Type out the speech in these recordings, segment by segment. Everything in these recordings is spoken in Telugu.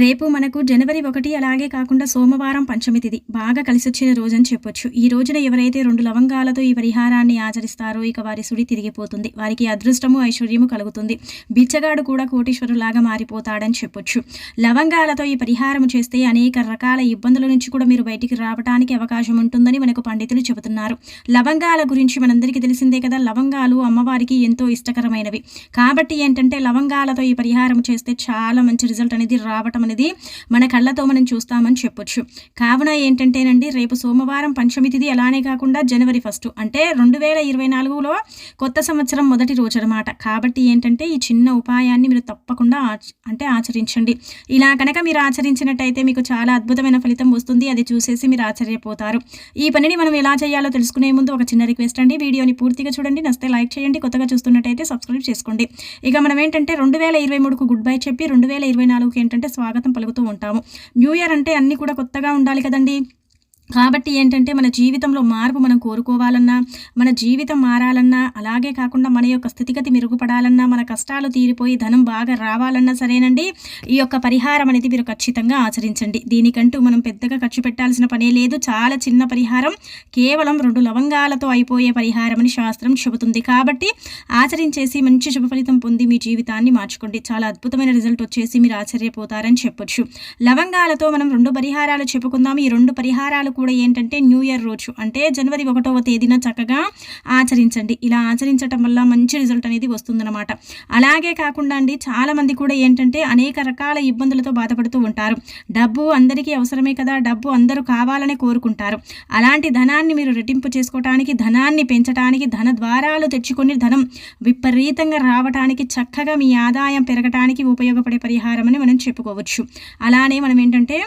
రేపు మనకు జనవరి ఒకటి అలాగే కాకుండా సోమవారం పంచమి తిది బాగా కలిసొచ్చిన రోజని చెప్పొచ్చు. ఈ రోజున ఎవరైతే రెండు లవంగాలతో ఈ పరిహారాన్ని ఆచరిస్తారో ఇక వారి సుడి తిరిగిపోతుంది. వారికి అదృష్టము ఐశ్వర్యము కలుగుతుంది. బిచ్చగాడు కూడా కోటీశ్వరులాగా మారిపోతాడని చెప్పొచ్చు. లవంగాలతో ఈ పరిహారం చేస్తే అనేక రకాల ఇబ్బందుల నుంచి కూడా మీరు బయటికి రావడానికి అవకాశం ఉంటుందని మనకు పండితులు చెబుతున్నారు. లవంగాల గురించి మనందరికీ తెలిసిందే కదా లవంగాలు అమ్మవారికి ఎంతో ఇష్టకరమైనవి. కాబట్టి ఏంటంటే లవంగాలతో ఈ పరిహారం చేస్తే చాలా మంచి రిజల్ట్ అనేది రావటం అనేది మన కళ్ళతో మనం చూస్తామని చెప్పొచ్చు. కావున ఏంటంటేనండి రేపు సోమవారం పంచమి తిథి అలానే కాకుండా జనవరి ఫస్ట్ అంటే రెండు వేల ఇరవై నాలుగులో కొత్త సంవత్సరం మొదటి రోజు అనమాట కాబట్టి ఏంటంటే ఈ చిన్న ఉపాయాన్ని మీరు తప్పకుండా అంటే ఆచరించండి. ఇలా కనుక మీరు ఆచరించినట్టయితే మీకు చాలా అద్భుతమైన ఫలితం వస్తుంది. అది చూసేసి మీరు ఆశ్చర్యపోతారు. ఈ పనిని మనం ఎలా చేయాలో తెలుసుకునే ముందు ఒక చిన్న రిక్వెస్ట్ అండి. వీడియోని పూర్తిగా చూడండి. నస్తే లైక్ చేయండి. కొత్తగా చూస్తున్నట్టయితే సబ్స్క్రైబ్ చేసుకోండి. ఇక మనం ఏంటంటే రెండు వేల ఇరవై మూడుకు గుడ్ బై చెప్పి రెండు వేల ఇరవై నాలుగుకి ఏంటంటే స్వాగతం పలుకుతూ ఉంటాము. న్యూ ఇయర్ అంటే అన్నీ కూడా కొత్తగా ఉండాలి కదండి? కాబట్టి ఏంటంటే మన జీవితంలో మార్పు మనం కోరుకోవాలన్నా మన జీవితం మారాలన్నా అలాగే కాకుండా మన యొక్క స్థితిగతి మెరుగుపడాలన్నా మన కష్టాలు తీరిపోయి ధనం బాగా రావాలన్నా సరేనండి. ఈ యొక్క పరిహారం అనేది మీరు ఖచ్చితంగా ఆచరించండి. దీనికంటూ మనం పెద్దగా ఖర్చు పెట్టాల్సిన పనే లేదు. చాలా చిన్న పరిహారం. కేవలం రెండు లవంగాలతో అయిపోయే పరిహారం అని శాస్త్రం చెబుతుంది. కాబట్టి ఆచరించేసి మంచి శుభ ఫలితం పొంది మీ జీవితాన్ని మార్చుకోండి. చాలా అద్భుతమైన రిజల్ట్ వచ్చేసి మీరు ఆశ్చర్యపోతారని చెప్పొచ్చు. లవంగాలతో మనం రెండు పరిహారాలు చెప్పుకుందాం ఈ రెండు పరిహారాలు కూడా ఏంటంటే న్యూ ఇయర్ రోజు అంటే జనవరి ఒకటవ తేదీన చక్కగా ఆచరించండి. ఇలా ఆచరించటం వల్ల మంచి రిజల్ట్ అనేది వస్తుందన్నమాట. అలాగే కాకుండా అండి చాలామంది కూడా ఏంటంటే అనేక రకాల ఇబ్బందులతో బాధపడుతూ ఉంటారు. డబ్బు అందరికీ అవసరమే కదా డబ్బు అందరూ కావాలని కోరుకుంటారు. అలాంటి ధనాన్ని మీరు రెట్టింపు చేసుకోవటానికి ధనాన్ని పెంచడానికి ధన ద్వారాలు తెచ్చుకొని ధనం విపరీతంగా రావటానికి చక్కగా మీ ఆదాయం పెరగటానికి ఉపయోగపడే పరిహారం అని మనం చెప్పుకోవచ్చు. అలానే మనం ఏంటంటే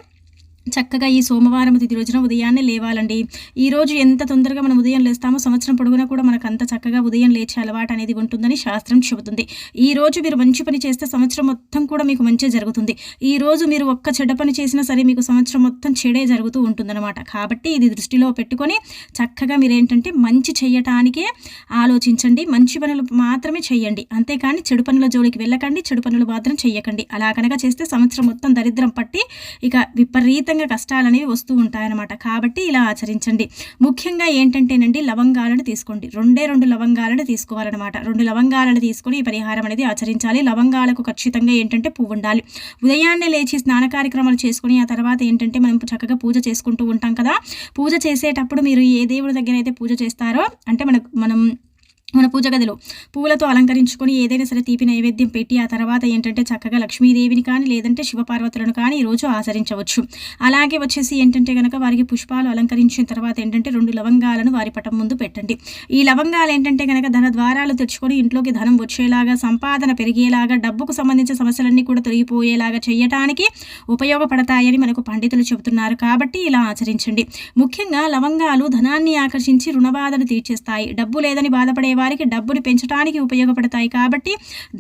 చక్కగా ఈ సోమవారం తిథి రోజున ఉదయాన్నే లేవాలండి. ఈరోజు ఎంత తొందరగా మనం ఉదయం లేస్తామో సంవత్సరం పొడుగునా కూడా మనకు అంత చక్కగా ఉదయం లేచే అలవాటు అనేది ఉంటుందని శాస్త్రం చెబుతుంది. ఈ రోజు మీరు మంచి పని చేస్తే సంవత్సరం మొత్తం కూడా మీకు మంచి జరుగుతుంది. ఈ రోజు మీరు ఒక్క చెడ్డ పని చేసినా సరే మీకు సంవత్సరం మొత్తం చెడే జరుగుతూ ఉంటుందన్నమాట. కాబట్టి ఇది దృష్టిలో పెట్టుకొని చక్కగా మీరు ఏంటంటే మంచి చేయటానికే ఆలోచించండి. మంచి పనులు మాత్రమే చేయండి. అంతేకాని చెడు పనుల జోలికి వెళ్ళకండి చెడు పనులు మాత్రం చెయ్యకండి. అలా కనుక చేస్తే సంవత్సరం మొత్తం దరిద్రం పట్టి ఇక విపరీతంగా ఖచ్చితంగా కష్టాలు అనేవి వస్తూ ఉంటాయన్నమాట. కాబట్టి ఇలా ఆచరించండి. ముఖ్యంగా ఏంటంటేనండి లవంగాలను తీసుకోండి. రెండే రెండు లవంగాలను తీసుకోవాలన్నమాట. రెండు లవంగాలను తీసుకొని ఈ పరిహారం అనేది ఆచరించాలి. లవంగాలకు ఖచ్చితంగా ఏంటంటే పువ్వు ఉండాలి. ఉదయాన్నే లేచి స్నాన కార్యక్రమాలు చేసుకుని ఆ తర్వాత ఏంటంటే మనం చక్కగా పూజ చేసుకుంటూ ఉంటాం కదా. పూజ చేసేటప్పుడు మీరు ఏ దేవుడి దగ్గర అయితే పూజ చేస్తారో అంటే మనకు మనం మన పూజ గదిలో పూలతో అలంకరించుకొని ఏదైనా సరే తీపి నైవేద్యం పెట్టి ఆ తర్వాత ఏంటంటే చక్కగా లక్ష్మీదేవిని కానీ లేదంటే శివపార్వతులను కానీ ఈరోజు ఆచరించవచ్చు. అలాగే వచ్చేసి ఏంటంటే కనుక వారికి పుష్పాలు అలంకరించిన తర్వాత ఏంటంటే రెండు లవంగాలను వారి పటం ముందు పెట్టండి. ఈ లవంగాలు ఏంటంటే కనుక ధన ద్వారాలు తెచ్చుకొని ఇంట్లోకి ధనం వచ్చేలాగా సంపాదన పెరిగేలాగా డబ్బుకు సంబంధించిన సమస్యలన్నీ కూడా తొలగిపోయేలాగా చేయటానికి ఉపయోగపడతాయని మనకు పండితులు చెబుతున్నారు. కాబట్టి ఇలా ఆచరించండి. ముఖ్యంగా లవంగాలు ధనాన్ని ఆకర్షించి రుణబాధను తీర్చేస్తాయి. డబ్బు లేదని బాధపడే వారికి డబ్బుని పెంచడానికి ఉపయోగపడతాయి కాబట్టి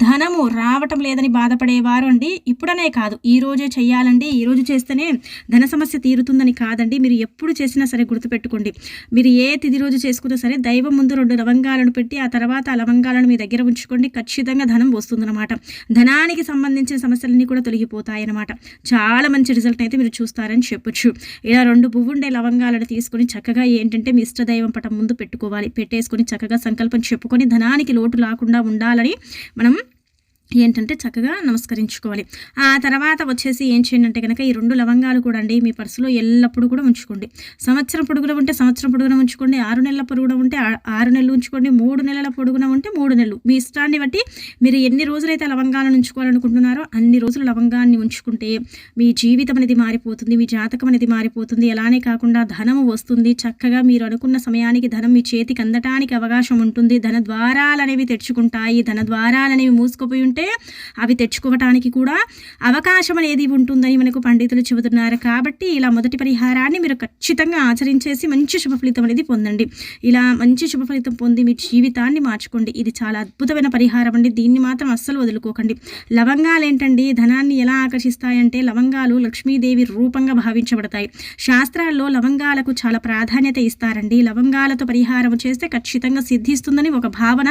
ధనము రావటం లేదని బాధపడేవారు అండి. ఇప్పుడనే కాదు ఈ రోజే చేయాలండి ఈ రోజు చేస్తేనే ధన సమస్య తీరుతుందని కాదండి. మీరు ఎప్పుడు చేసినా సరే గుర్తుపెట్టుకోండి. మీరు ఏ తిది రోజు చేసుకున్నా సరే దైవం ముందు రెండు లవంగాలను పెట్టి ఆ తర్వాత ఆ లవంగాలను మీ దగ్గర ఉంచుకోండి. ఖచ్చితంగా ధనం వస్తుందన్నమాట. ధనానికి సంబంధించిన సమస్యలన్నీ కూడా తొలగిపోతాయి అన్నమాట చాలా మంచి రిజల్ట్ అయితే మీరు చూస్తారని చెప్పొచ్చు. ఇలా రెండు పువ్వుండే లవంగాలను తీసుకొని చక్కగా ఏంటంటే మీ ఇష్టదైవం పటం ముందు పెట్టుకోవాలి. పెట్టేసుకొని చక్కగా సంకల్పం చెప్పుకొని ధనానికి లోటు లేకుండా ఉండాలని మనం ఏంటంటే చక్కగా నమస్కరించుకోవాలి. ఆ తర్వాత వచ్చేసి ఏం చేయండి అంటే కనుక ఈ రెండు లవంగాలు కూడా అండి మీ పర్సులో ఎల్లప్పుడూ కూడా ఉంచుకోండి. సంవత్సరం పొడుగున ఉంటే సంవత్సరం పొడుగున ఉంచుకోండి. ఆరు నెలల పొడుగున ఉంటే ఆరు నెలలు ఉంచుకోండి. మూడు నెలల పొడుగున ఉంటే మూడు నెలలు. మీ ఇష్టాన్ని బట్టి మీరు ఎన్ని రోజులైతే లవంగాలను ఉంచుకోవాలనుకుంటున్నారో అన్ని రోజులు లవంగాన్ని ఉంచుకుంటే మీ జీవితం అనేది మారిపోతుంది మీ జాతకం అనేది మారిపోతుంది. అలానే కాకుండా ధనము వస్తుంది. చక్కగా మీరు అనుకున్న సమయానికి ధనం మీ చేతికి అందటానికి అవకాశం ఉంటుంది. ధన ద్వారాలు అనేవి తెచ్చుకుంటాయి ధన ద్వారాలు అనేవి మూసుకుపోయి ఉంటే ఉంటే అవి తెచ్చుకోవటానికి కూడా అవకాశం అనేది ఉంటుందని మనకు పండితులు చెబుతున్నారు. కాబట్టి ఇలా మొదటి పరిహారాన్ని మీరు ఖచ్చితంగా ఆచరించేసి మంచి శుభ ఫలితం అనేది పొందండి. ఇలా మంచి శుభ ఫలితం పొంది మీ జీవితాన్ని మార్చుకోండి. ఇది చాలా అద్భుతమైన పరిహారం అండి. దీన్ని మాత్రం అస్సలు వదులుకోకండి. లవంగాలు ఏంటండి? ధనాన్ని ఎలా ఆకర్షిస్తాయంటే లవంగాలు లక్ష్మీదేవి రూపంగా భావించబడతాయి. శాస్త్రాల్లో లవంగాలకు చాలా ప్రాధాన్యత ఇస్తారండి. లవంగాలతో పరిహారం చేస్తే ఖచ్చితంగా సిద్ధిస్తుందని ఒక భావన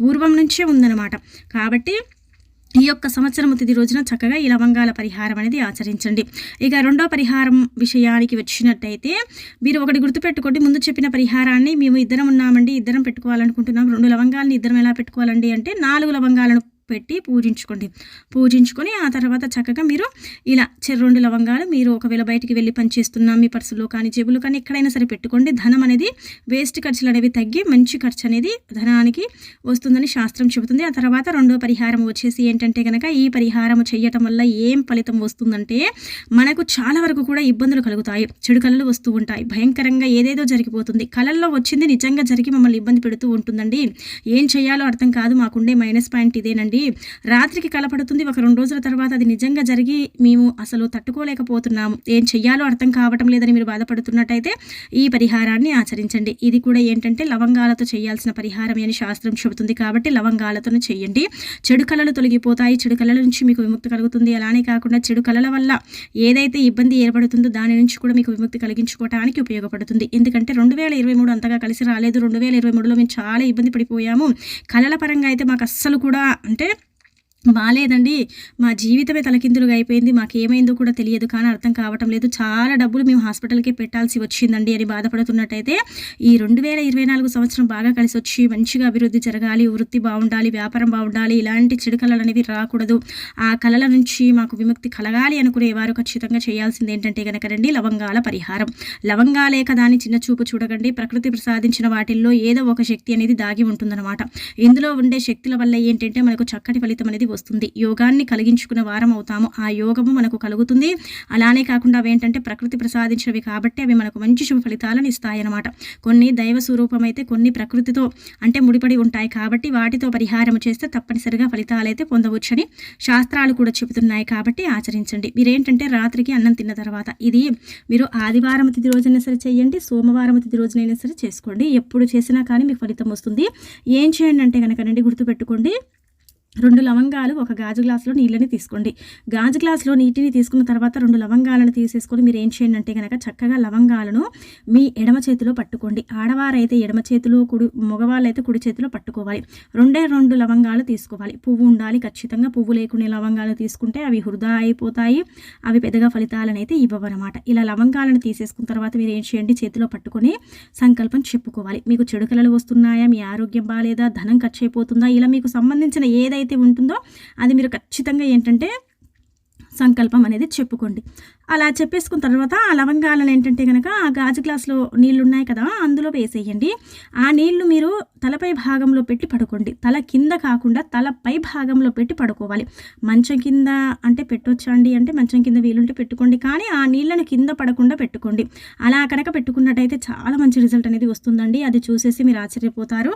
పూర్వం నుంచే ఉందన్నమాట. కాబట్టి ఈ యొక్క సంవత్సరం తిది రోజున చక్కగా ఈ లవంగాల పరిహారం అనేది ఆచరించండి. ఇక రెండో పరిహారం విషయానికి వచ్చినట్టయితే మీరు ఒకటి గుర్తుపెట్టుకోండి. ముందు చెప్పిన పరిహారాన్ని మేము ఇద్దరం ఉన్నామండి ఇద్దరం పెట్టుకోవాలనుకుంటున్నాం. రెండు లవంగాలని ఇద్దరం ఎలా పెట్టుకోవాలండి అంటే నాలుగు లవంగాలను పెట్టి పూజించుకోండి. పూజించుకొని ఆ తర్వాత చక్కగా మీరు ఇలా చెర్రెండు లవంగాలు మీరు ఒకవేళ బయటికి వెళ్ళి పనిచేస్తున్నా మీ పర్సులో కానీ జేబులో కానీ ఎక్కడైనా సరే పెట్టుకోండి. ధనం అనేది వేస్ట్ ఖర్చులు అనేవి తగ్గి మంచి ఖర్చు అనేది ధనానికి వస్తుందని శాస్త్రం చెబుతుంది. ఆ తర్వాత రెండో పరిహారం వచ్చేసి ఏంటంటే కనుక ఈ పరిహారం చేయటం వల్ల ఏం ఫలితం వస్తుందంటే మనకు చాలా వరకు కూడా ఇబ్బందులు కలుగుతాయి. చెడు కళలు వస్తూ ఉంటాయి. భయంకరంగా ఏదేదో జరిగిపోతుంది. కళల్లో వచ్చింది నిజంగా జరిగి మమ్మల్ని ఇబ్బంది పెడుతూ ఉంటుందండి. ఏం చేయాలో అర్థం కాదు. మాకుండే మైనస్ పాయింట్ ఇదేనండి. రాత్రికి కలపడుతుంది. ఒక రెండు రోజుల తర్వాత అది నిజంగా జరిగి మేము అసలు తట్టుకోలేకపోతున్నాము ఏం చెయ్యాలో అర్థం కావటం లేదని మీరు బాధపడుతున్నట్టయితే ఈ పరిహారాన్ని ఆచరించండి. ఇది కూడా ఏంటంటే లవంగాలతో చేయాల్సిన పరిహారం అని శాస్త్రం చెబుతుంది కాబట్టి లవంగాలతో చేయండి. చెడు కళలు తొలగిపోతాయి. చెడు కళల నుంచి మీకు విముక్తి కలుగుతుంది. అలానే కాకుండా చెడు కళల వల్ల ఏదైతే ఇబ్బంది ఏర్పడుతుందో దాని నుంచి కూడా మీకు విముక్తి కలిగించుకోవడానికి ఉపయోగపడుతుంది. ఎందుకంటే రెండు వేల ఇరవై మూడు అంతగా కలిసి రాలేదు. రెండు వేల ఇరవై మూడులో మేము చాలా ఇబ్బంది పడిపోయాము. కళల పరంగా అయితే మాకు అస్సలు కూడా అంటే బాగాలేదండి మా జీవితమే తలకిందులుగా అయిపోయింది. మాకు ఏమైందో కూడా తెలియదు కానీ అర్థం కావటం లేదు. చాలా డబ్బులు మేము హాస్పిటల్కి పెట్టాల్సి వచ్చిందండి అని బాధపడుతున్నట్టయితే ఈ రెండు వేల ఇరవై నాలుగు సంవత్సరం బాగా కలిసి వచ్చి మంచిగా అభివృద్ధి జరగాలి వృత్తి బాగుండాలి వ్యాపారం బాగుండాలి ఇలాంటి చెడు కళలు అనేవి రాకూడదు. ఆ కళల నుంచి మాకు విముక్తి కలగాలి అనుకునే వారు ఖచ్చితంగా చేయాల్సింది ఏంటంటే కనుక రండి లవంగాల పరిహారం. లవంగాలే కదా అని చిన్న చూపు చూడకండి. ప్రకృతి ప్రసాదించిన వాటిల్లో ఏదో ఒక శక్తి అనేది దాగి ఉంటుందన్నమాట. ఇందులో ఉండే శక్తుల వల్ల ఏంటంటే మనకు చక్కటి ఫలితం అనేది వస్తుంది. యోగాన్ని కలిగించుకున్న వారం అవుతాము. ఆ యోగము మనకు కలుగుతుంది. అలానే కాకుండా అవి ఏంటంటే ప్రకృతి ప్రసాదించినవి కాబట్టి అవి మనకు మంచి శుభ ఫలితాలను ఇస్తాయన్నమాట. కొన్ని దైవ స్వరూపం అయితే కొన్ని ప్రకృతితో అంటే ముడిపడి ఉంటాయి కాబట్టి వాటితో పరిహారం చేస్తే తప్పనిసరిగా ఫలితాలు అయితే పొందవచ్చని శాస్త్రాలు కూడా చెబుతున్నాయి కాబట్టి ఆచరించండి. మీరేంటంటే రాత్రికి అన్నం తిన్న తర్వాత ఇది మీరు ఆదివారం తిది రోజైనా సరే చేయండి. సోమవారం తిది రోజునైనా సరే చేసుకోండి. ఎప్పుడు చేసినా కానీ మీకు ఫలితం వస్తుంది. ఏం చేయండి అంటే కనుక గుర్తుపెట్టుకోండి. రెండు లవంగాలు ఒక గాజు గ్లాసులో నీళ్ళని తీసుకోండి. గాజు గ్లాసులో నీటిని తీసుకున్న తర్వాత రెండు లవంగాలను తీసేసుకొని మీరు ఏం చేయండి అంటే కనుక చక్కగా లవంగాలను మీ ఎడమ చేతిలో పట్టుకోండి. ఆడవారైతే ఎడమ చేతిలో కుడి మగవాళ్ళైతే కుడి చేతిలో పట్టుకోవాలి. రెండే రెండు లవంగాలు తీసుకోవాలి. పువ్వు ఉండాలి. ఖచ్చితంగా పువ్వు లేకునే లవంగాలు తీసుకుంటే అవి హృదా అయిపోతాయి. అవి పెద్దగా ఫలితాలను అయితే ఇవ్వవన్నమాట. ఇలా లవంగాలను తీసేసుకున్న తర్వాత మీరు ఏం చేయండి? చేతిలో పట్టుకొని సంకల్పం చెప్పుకోవాలి. మీకు చెడు కళలు వస్తున్నాయా? మీ ఆరోగ్యం బాగాలేదా ధనం ఖర్చు అయిపోతుందా? ఇలా మీకు సంబంధించిన ఏదైతే ఏదైతే ఉంటుందో అది మీరు ఖచ్చితంగా ఏంటంటే సంకల్పం అనేది చెప్పుకోండి. అలా చెప్పేసుకున్న తర్వాత ఆ లవంగాలను ఏంటంటే కనుక ఆ గాజు గ్లాసులో నీళ్ళు ఉన్నాయి కదా అందులో వేసేయండి. ఆ నీళ్ళు మీరు తలపై భాగంలో పెట్టి పడుకోండి. తల కింద కాకుండా తల పై భాగంలో పెట్టి పడుకోవాలి. మంచం కింద అంటే పెట్టొచ్చండి అంటే మంచం కింద వీలుంటే పెట్టుకోండి కానీ ఆ నీళ్ళను కింద పడకుండా పెట్టుకోండి. అలా కనుక పెట్టుకున్నట్టయితే చాలా మంచి రిజల్ట్ అనేది వస్తుందండి. అది చూసేసి మీరు ఆశ్చర్యపోతారు.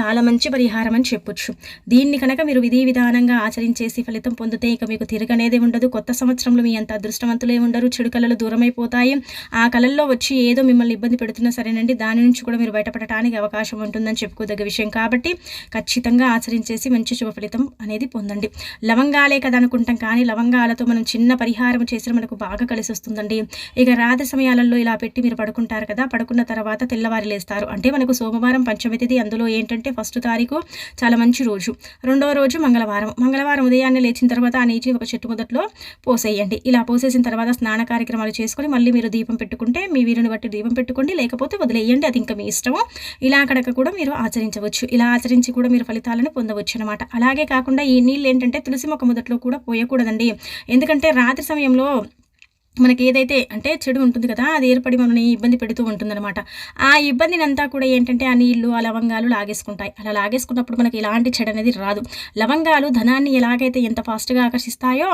చాలా మంచి పరిహారం అని చెప్పొచ్చు. దీన్ని కనుక మీరు విధి విధానంగా ఆచరించేసి ఫలితం పొందితే ఇక మీకు తిరగనేది ఉండదు. కొత్త సంవత్సరంలో మీ అంత అదృష్టవంతులే ఉండరు చెడు కళలు దూరమైపోతాయి. ఆ కళల్లో వచ్చి ఏదో మిమ్మల్ని ఇబ్బంది పెడుతున్నా సరేనండి దాని నుంచి కూడా మీరు బయటపడటానికి అవకాశం ఉంటుందని చెప్పుకోదగ్గ విషయం కాబట్టి ఖచ్చితంగా ఆచరించేసి మంచి శుభ ఫలితం అనేది పొందండి. లవంగాలే కదా అనుకుంటాం కానీ లవంగాలతో మనం చిన్న పరిహారం చేసిన మనకు బాగా కలిసి వస్తుందండి. ఇక రాత్రి సమయాలలో ఇలా పెట్టి మీరు పడుకుంటారు కదా పడుకున్న తర్వాత తెల్లవారి లేస్తారు. అంటే మనకు సోమవారం పంచమి తేదీ అందులో ఏంటంటే ఫస్ట్ తారీఖు చాలా మంచి రోజు. రెండవ రోజు మంగళవారం. మంగళవారం ఉదయాన్నే లేచిన తర్వాత ఆ నీటిని ఒక చెట్టు మొదట్లో పోసేయండి. ఇలా పోసేసిన తర్వాత స్నాన కార్యక్రమాలు చేసుకొని మళ్ళీ మీరు దీపం పెట్టుకుంటే మీ వీరుని బట్టి దీపం పెట్టుకోండి. లేకపోతే వదిలేయండి అది ఇంకా మీ ఇష్టము. ఇలా అక్కడక్క కూడా మీరు ఆచరించవచ్చు. ఇలా ఆచరించి కూడా మీరు ఫలితాలను పొందవచ్చు అనమాట అలాగే కాకుండా ఈ నీళ్ళు ఏంటంటే తులసి మొక్క మొదట్లో కూడా పోయకూడదండి. ఎందుకంటే రాత్రి సమయంలో మనకి ఏదైతే అంటే చెడు ఉంటుంది కదా అది ఏర్పడి మనని ఇబ్బంది పెడుతూ ఉంటుందన్నమాట. ఆ ఇబ్బందిని అంతా కూడా ఏంటంటే ఆ నీళ్ళు ఆ లవంగాలు లాగేసుకుంటాయి. అలా లాగేసుకున్నప్పుడు మనకి ఎలాంటి చెడు అనేది రాదు. లవంగాలు ధనాన్ని ఎలాగైతే ఎంత ఫాస్ట్గా ఆకర్షిస్తాయో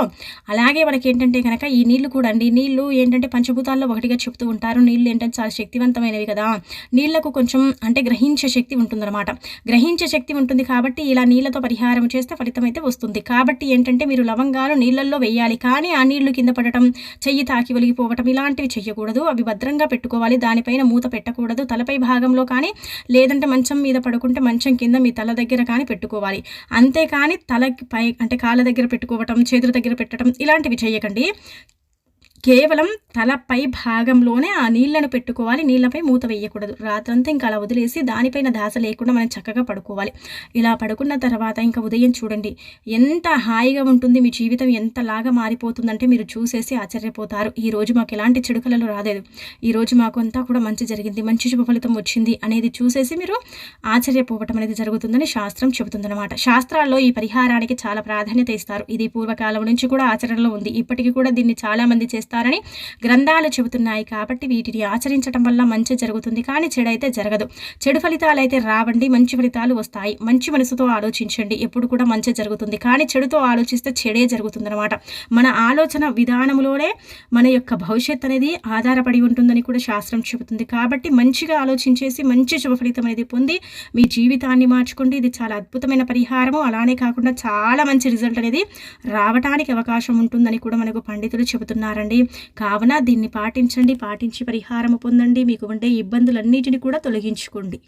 అలాగే మనకి ఏంటంటే కనుక ఈ నీళ్ళు కూడా అండి నీళ్ళు ఏంటంటే పంచభూతాల్లో ఒకటిగా చెప్తూ ఉంటారు. నీళ్ళు ఏంటంటే చాలా శక్తివంతమైనవి కదా. నీళ్ళకు కొంచెం అంటే గ్రహించే శక్తి ఉంటుందన్నమాట. గ్రహించే శక్తి ఉంటుంది కాబట్టి ఇలా నీళ్ళతో పరిహారం చేస్తే ఫలితం అయితే వస్తుంది. కాబట్టి ఏంటంటే మీరు లవంగాలు నీళ్ళల్లో వేయాలి. కానీ ఆ నీళ్ళు కింద పడటం చెయ్యి తాకి ఒలిగిపోవటం ఇలాంటివి చేయకూడదు అవి భద్రంగా పెట్టుకోవాలి. దానిపైన మూత పెట్టకూడదు. తలపై భాగంలో కానీ లేదంటే మంచం మీద పడుకుంటే మంచం కింద మీ తల దగ్గర కానీ పెట్టుకోవాలి. అంతేకాని తలకి పై అంటే కాళ్ళ దగ్గర పెట్టుకోవటం చేతుల దగ్గర పెట్టడం ఇలాంటివి చేయకండి కేవలం తలపై భాగంలోనే ఆ నీళ్ళను పెట్టుకోవాలి. నీళ్ళపై మూత వేయకూడదు. రాత్రంతా ఇంకా అలా వదిలేసి దానిపైన దాస లేకుండా మనం చక్కగా పడుకోవాలి. ఇలా పడుకున్న తర్వాత ఇంకా ఉదయం చూడండి. ఎంత హాయిగా ఉంటుంది. మీ జీవితం ఎంతలాగా మారిపోతుందంటే మీరు చూసేసి ఆశ్చర్యపోతారు. ఈ రోజు మాకు ఎలాంటి చిడుకలలో రాలేదు. ఈ రోజు మాకు అంతా కూడా మంచి జరిగింది. మంచి శుభ ఫలితం వచ్చింది అనేది చూసేసి మీరు ఆశ్చర్యపోవటం అనేది జరుగుతుందని శాస్త్రం చెబుతుందన్నమాట. శాస్త్రాల్లో ఈ పరిహారానికి చాలా ప్రాధాన్యత ఇస్తారు. ఇది పూర్వకాలం నుంచి కూడా ఆచరణలో ఉంది. ఇప్పటికీ కూడా దీన్ని చాలామంది చేస్తారు. చేస్తారని గ్రంథాలు చెబుతున్నాయి కాబట్టి వీటిని ఆచరించడం వల్ల మంచి జరుగుతుంది. కానీ చెడైతే జరగదు. చెడు ఫలితాలు అయితే రావండి. మంచి ఫలితాలు వస్తాయి. మంచి మనసుతో ఆలోచించండి. ఎప్పుడు కూడా మంచి జరుగుతుంది. కానీ చెడుతో ఆలోచిస్తే చెడే జరుగుతుందన్నమాట. మన ఆలోచన విధానంలోనే మన యొక్క భవిష్యత్ అనేది ఆధారపడి ఉంటుందని కూడా శాస్త్రం చెబుతుంది. కాబట్టి మంచిగా ఆలోచించేసి మంచి శుభ ఫలితం అనేది పొంది మీ జీవితాన్ని మార్చుకోండి. ఇది చాలా అద్భుతమైన పరిహారము. అలానే కాకుండా చాలా మంచి రిజల్ట్ అనేది రావటానికి అవకాశం ఉంటుందని కూడా మనకు పండితులు చెబుతున్నారండి. కావున దీన్ని పాటించండి పాటించి పరిహారం పొందండి. మీకు ఉండే ఇబ్బందులన్నిటిని కూడా తొలగించుకోండి.